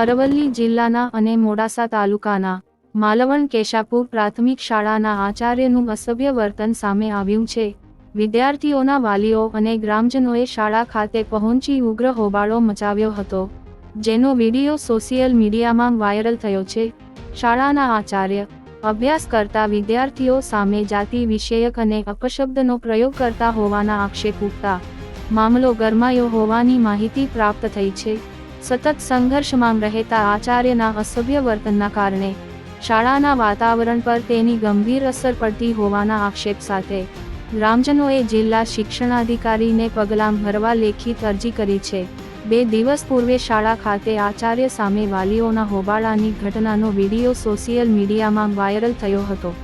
અરવલ્લી જિલ્લાના અને મોડાસા તાલુકાના માલવણ કેશાપુર પ્રાથમિક શાળાના આચાર્યનું અસભ્ય વર્તન સામે આવ્યું છે. વિદ્યાર્થીઓના વાલીઓ અને ગ્રામજનોએ શાળા ખાતે પહોંચી ઉગ્ર હોબાળો મચાવ્યો હતો, જેનો વીડિયો સોશિયલ મીડિયામાં વાયરલ થયો છે. શાળાના આચાર્ય અભ્યાસ કરતા વિદ્યાર્થીઓ સામે જાતિ વિષયક અને અપશબ્દનો પ્રયોગ કરતા હોવાના આક્ષેપ ઉઠતા, મામલો ગરમાયો હોવાની માહિતી પ્રાપ્ત થઈ છે. સતત સંઘર્ષમાં રહેતા આચાર્યના અસભ્ય વર્તનના કારણે શાળાના વાતાવરણ પર તેની ગંભીર અસર પડતી હોવાના આક્ષેપ સાથે ગ્રામજનોએ જિલ્લા શિક્ષણાધિકારીને પગલાં ભરવા લેખિત અરજી કરી છે. બે દિવસ પૂર્વે શાળા ખાતે આચાર્ય સામે વાલીઓના હોબાળાની ઘટનાનો વીડિયો સોશિયલ મીડિયામાં વાયરલ થયો હતો.